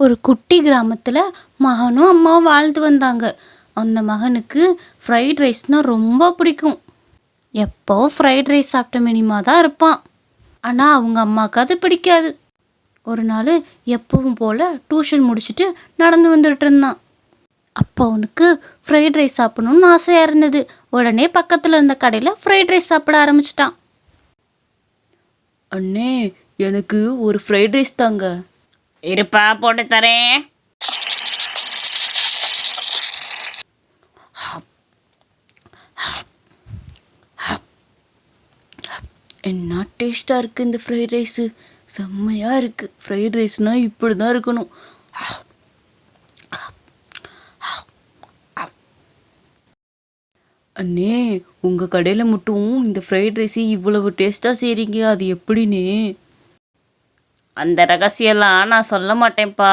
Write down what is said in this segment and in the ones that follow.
ஒரு குட்டி கிராமத்தில் மகனும் அம்மாவும் வாழ்ந்து வந்தாங்க. அந்த மகனுக்கு ஃப்ரைட் ரைஸ்னால் ரொம்ப பிடிக்கும். எப்போ ஃப்ரைட் ரைஸ் சாப்பிட்ட மினிமா தான் இருப்பான் ஆனால் அவங்க அம்மாவுக்கு அது பிடிக்காது. ஒரு நாள் எப்பவும் போல் டியூஷன் முடிச்சுட்டு நடந்து வந்துட்டு இருந்தான். அப்போ அவனுக்கு ஃப்ரைட் ரைஸ் சாப்பிடணும்னு ஆசையாக இருந்தது. உடனே பக்கத்தில் இருந்த கடையில் ஃப்ரைட் ரைஸ் சாப்பிட ஆரம்பிச்சிட்டான். அண்ணே எனக்கு ஒரு ஃப்ரைட் ரைஸ் தாங்க. இருப்பா போட்டு தரேன். என்ன டேஸ்ட்டாக இருக்குது இந்த ஃப்ரைட் ரைஸு செம்மையாக இருக்குது ஃப்ரைட் ரைஸ்னால் இப்படி தான் இருக்கணும். அண்ணே உங்கள் கடையில் மட்டும் இந்த ஃப்ரைட் ரைஸு இவ்வளவு டேஸ்ட்டாக செய்கிறீங்க அது எப்படின்னே அந்த ரகசியம்லாம் நான் சொல்ல மாட்டேன்ப்பா.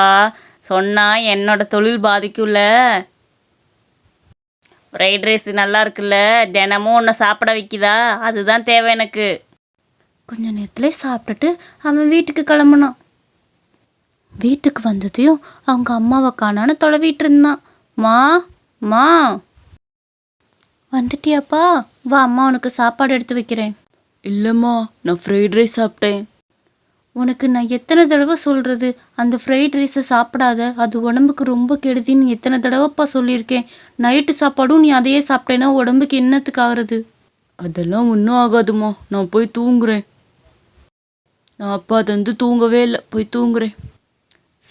சொன்னா என்னோட தொழில் பாதிக்கும்ல. ஃப்ரைட் ரைஸ் நல்லா இருக்குல்ல. தினமும் உன்னை சாப்பிட வைக்குதா? அதுதான் தேவை எனக்கு. கொஞ்ச நேரத்துல சாப்பிட்டுட்டு அவன் வீட்டுக்கு கிளம்புனான். வீட்டுக்கு வந்ததையும் அவங்க அம்மாவை காணான்னு தொலைவிட்டு இருந்தான் மா மா. வந்துட்டியாப்பா? வா அம்மா உனக்கு சாப்பாடு எடுத்து வைக்கிறேன். இல்லைம்மா நான் ஃப்ரைட் ரைஸ் சாப்பிட்டேன். உனக்கு நான் எத்தனை தடவை சொல்கிறது அந்த ஃப்ரைட் ரைஸை சாப்பிடாத. அது உடம்புக்கு ரொம்ப கெடுதின்னு எத்தனை தடவைப்பா சொல்லியிருக்கேன். நைட்டு சாப்பாடும் நீ அதையே சாப்பிட்டேன்னா உடம்புக்கு என்னத்துக்கு ஆகுறது? அதெல்லாம் ஒன்றும் ஆகாதும்மா நான் போய் தூங்குறேன். நான் அப்பா தந்து தூங்கவே இல்லை. போய் தூங்குறேன்.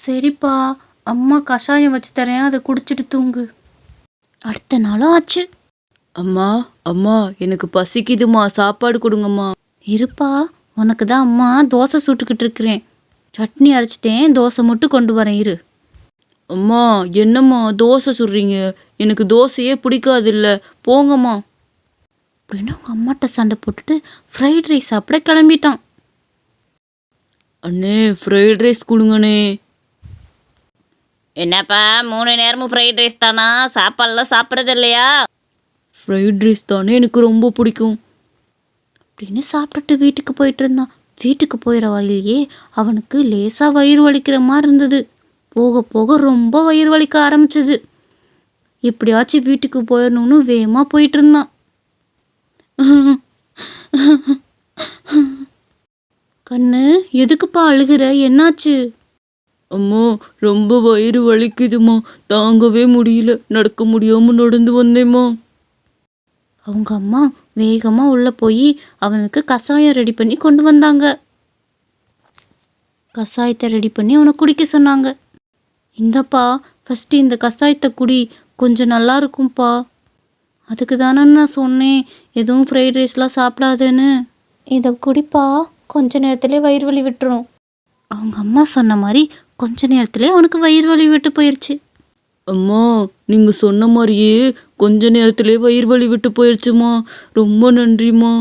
சரிப்பா. அம்மா கஷாயம் வச்சு தரேன். அதை குடிச்சிட்டு தூங்கு. அடுத்த நாளும் ஆச்சு. அம்மா அம்மா எனக்கு பசிக்குதுமா. சாப்பாடு கொடுங்கம்மா. இருப்பா. உனக்கு தான் அம்மா தோசை சுட்டுக்கிட்டு இருக்கிறேன். சட்னி அரைச்சிட்டேன் தோசை மட்டும் கொண்டு வரேன் இரு. அம்மா என்னம்மா தோசை சுடுறீங்க? எனக்கு தோசையே பிடிக்காது இல்லை போங்கம்மா. அப்படின்னு அவங்க அம்மாட்ட சண்டை போட்டுட்டு ஃப்ரைட் ரைஸ் சாப்பிட கிளம்பிட்டான். அண்ணே ஃப்ரைட் ரைஸ் கொடுங்கண்ணே. என்னப்பா மூணு நேரமும் ஃப்ரைட் ரைஸ் தானா? சாப்பாடுலாம் சாப்பிட்றது இல்லையா? ஃப்ரைட் ரைஸ் தானே எனக்கு ரொம்ப பிடிக்கும். அப்படின்னு சாப்பிட்டுட்டு வீட்டுக்கு போயிட்டு இருந்தான் வீட்டுக்கு போயிற வழியிலேயே அவனுக்கு லேசா வயிறு வலிக்கிற மாதிரி இருந்தது. போக போக ரொம்ப வயிறு வலிக்க ஆரம்பிச்சது. எப்படியாச்சும் வீட்டுக்கு போயிடணும்னு வேகமா போயிட்டு இருந்தான் கண்ணு எதுக்குப்பா அழுகிற? என்னாச்சு? அம்மா ரொம்ப வயிறு வலிக்குதும்மா. தாங்கவே முடியல. நடக்க முடியாம நடந்து வந்தேம்மா. அவங்க அம்மா வேகமாக உள்ளே போய் அவனுக்கு கஷாயம் ரெடி பண்ணி கொண்டு வந்தாங்க. கஷாயத்தை ரெடி பண்ணி அவனை குடிக்க சொன்னாங்க. இந்தப்பா ஃபஸ்ட்டு இந்த கஷாயத்தை குடி கொஞ்சம் நல்லா இருக்கும்ப்பா அதுக்கு தானே நான் சொன்னேன் எதுவும் ஃப்ரைட் ரைஸ்லாம் சாப்பிடாதேன்னு. இதை குடிப்பா கொஞ்ச நேரத்திலே வயிறு வலி விட்டுரும். அவங்க அம்மா சொன்ன மாதிரி கொஞ்ச நேரத்திலே அவனுக்கு வயிறு வலி விட்டு போயிடுச்சு அம்மா நீங்கள் சொன்ன மாதிரியே கொஞ்ச நேரத்திலே வயிறு வலி விட்டு போயிடுச்சுமா ரொம்ப நன்றிம்மா.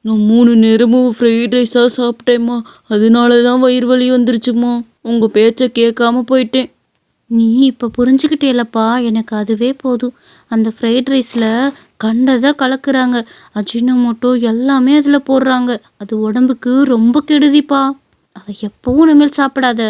நான் மூணு நேரமும் ஃப்ரைட் ரைஸாக சாப்பிட்டேம்மா. அதனால தான் வயிறு வலி வந்துருச்சுமா. உங்கள் பேச்சை கேட்காம போயிட்டேன். நீ இப்போ புரிஞ்சுக்கிட்டேலப்பா எனக்கு அதுவே போதும். அந்த ஃப்ரைட் ரைஸில் கண்டதை கலக்குறாங்க. அஜினமோட்டோ எல்லாமே அதில் போடுறாங்க. அது உடம்புக்கு ரொம்ப கெடுதிப்பா. அதை எப்பவும் இனிமேல் சாப்பிடாத.